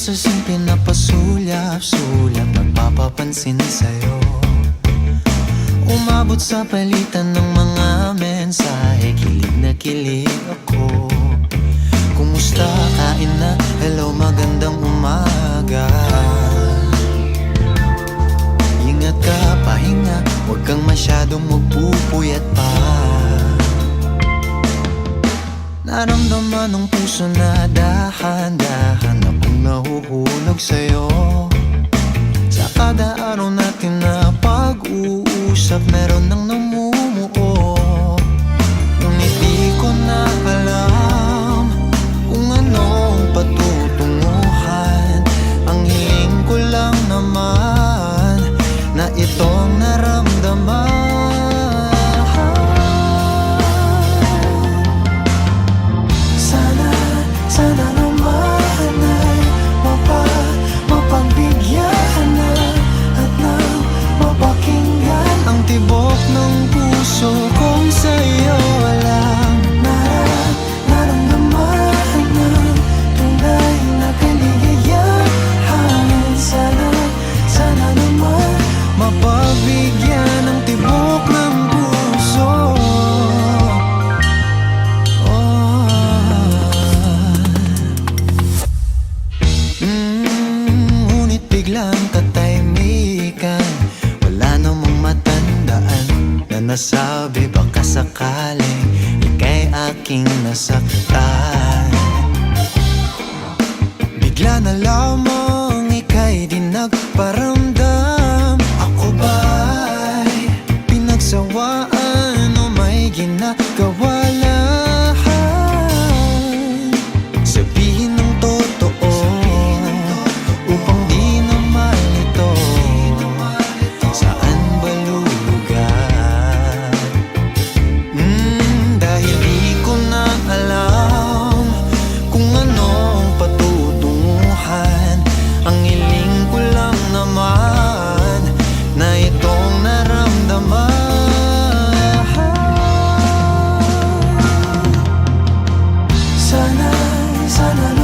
sa simpleng napasulyap-sulyap Nagpapapansin sa'yo. Umabot sa palitan ng mga mensahe Kilig na kilig ako. Kumusta, kain na, hello, magandang umaga. Ingat ka, pahinga, huwag kang masyadong magpupuyat pa. Naramdaman ng puso na dahan-dahan Akong nahuhulog sa'yo. Sa kada araw natin na pag-uusap Meron nang namumuo biglang katahimikan Wala namang matandaan Na nasabi baka sakaling Ika'y aking nasaktan. Bigla na lamang ika'y di nagparamdam. Ako ba'y pinagsawaan o may ginagawa sana sana